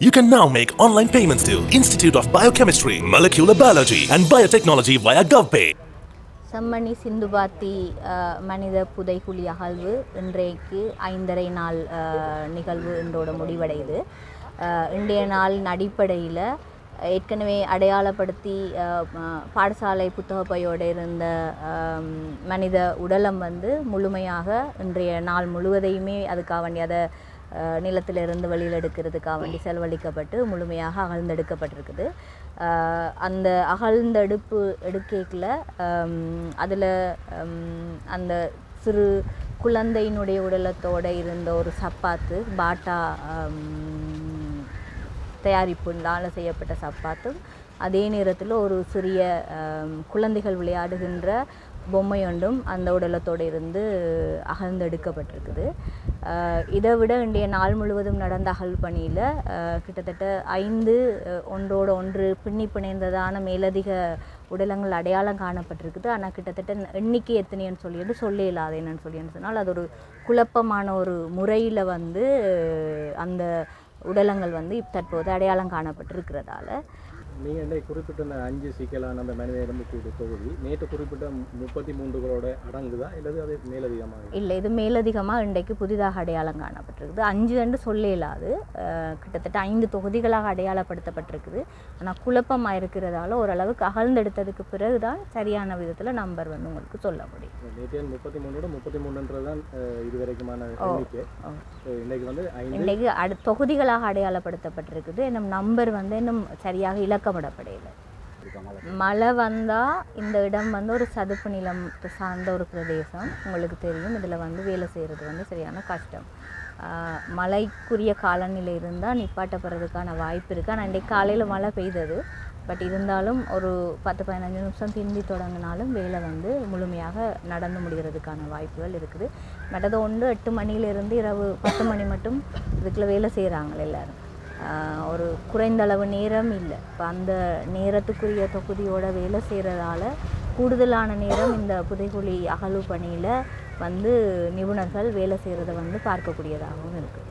You can now make online payments to Institute of Biochemistry, Molecular Biology and Biotechnology via GovPay. Chemmani சிந்துபாத்தி மனித புதைகுழி அகழ்வு இன்றைக்கு ஐந்தரை நாள் நிகழ்வு இன்றோட முடிவடையுது இன்றைய நாளின் அடிப்படையில் ஏற்கனவே அடையாளப்படுத்தி பாடசாலை புத்தகப்பையோடு இருந்த மனித உடலம் வந்து முழுமையாக இன்றைய நாள் முழுவதையுமே அதுக்காக வேண்டி அதை நிலத்திலிருந்து வெளியில் எடுக்கிறதுக்காக வேண்டி செலவழிக்கப்பட்டு முழுமையாக அகழ்ந்தெடுக்கப்பட்டிருக்குது. அந்த அகழ்ந்தெடுப்பு எடுக்கல அதில் அந்த சிறு குழந்தையினுடைய உடலத்தோடு இருந்த ஒரு சப்பாத்து பாட்டா தயாரிப்புனால செய்யப்பட்ட சப்பாத்தும் அதே நேரத்தில் ஒரு சிறிய குழந்தைகள் விளையாடுகின்ற பொம்மை ஒன்றும் அந்த உடலத்தோடு இருந்து அகழ்ந்தெடுக்கப்பட்டிருக்குது. இதை விட இன்றைய நாள் முழுவதும் நடந்த அகல் பணியில் கிட்டத்தட்ட ஐந்து ஒன்றோடு ஒன்று பின்னி பிணைந்ததான மேலதிக உடலங்கள் அடையாளம் காணப்பட்டிருக்குது. ஆனால் கிட்டத்தட்ட எண்ணிக்கை எத்தனைன்னு சொல்லிட்டு சொல்ல இல்லாத என்னன்னு சொல்லி சொன்னால் அது ஒரு குழப்பமான ஒரு முறையில் வந்து அந்த உடலங்கள் வந்து தற்போது அடையாளம் காணப்பட்டிருக்கிறதால. நீங்கள் இன்றைக்கு குறிப்பிட்ட அஞ்சு சிக்கலான அந்த மனித எலும்புக்கூடு தொகுதி. நேற்று குறிப்பிட்ட முப்பத்தி மூன்றுகளோட அடங்குதா? இல்லது அது மேலதிகமாக இல்லை இது மேலதிகமாக இன்றைக்கு புதிதாக அடையாளம் காணப்பட்டிருக்குது. அஞ்சு என்று சொல்ல இயலாது அஹ், கிட்டத்தட்ட ஐந்து தொகுதிகளாக அடையாளப்படுத்தப்பட்டிருக்குது. ஆனால் குழப்பமாக இருக்கிறதால ஓரளவுக்கு அகழ்ந்தெடுத்ததுக்கு பிறகு தான் சரியான விதத்தில் நம்பர் வந்து உங்களுக்கு சொல்ல முடியும். நேற்று முப்பத்தி மூணோட முப்பத்தி மூணுன்றது தான் இதுவரைக்குமான இன்னைக்கு வந்து ஐந்து. இன்றைக்கு அடு தொகுதிகளாக அடையாளப்படுத்தப்பட்டிருக்குது. இன்னும் நம்பர் வந்து இன்னும் சரியாக இலக்கமிடப்படையில மழை வந்தால் இந்த இடம் வந்து ஒரு சதுப்பு நிலம் சார்ந்த ஒரு பிரதேசம். உங்களுக்கு தெரியும் இதில் வந்து வேலை செய்கிறது வந்து சரியான கஷ்டம். மழைக்குரிய காலநிலை இருந்தால் நிப்பாட்டப்படுறதுக்கான வாய்ப்பு இருக்குது ஆனால் இன்றைக்கு காலையில் மழை பெய்தது. பட் இருந்தாலும் ஒரு பத்து பதினஞ்சு நிமிஷம் திரும்பி தொடங்கினாலும் வேலை வந்து முழுமையாக நடந்து முடிகிறதுக்கான வாய்ப்புகள் இருக்குது. மற்றது ஒன்று எட்டு மணியிலிருந்து இரவு பத்து மணி மட்டும் இதுக்குள்ள வேலை செய்கிறாங்க எல்லாரும். ஒரு குறைந்த அளவு நேரம் இல்லை. இப்போ அந்த நேரத்துக்குரிய தொகுதியோட வேலை செய்கிறதால கூடுதலான நேரம் இந்த புதைகுழி அகழ்வு பணியில் வந்து நிபுணர்கள் வேலை செய்கிறத வந்து பார்க்கக்கூடியதாகவும் இருக்குது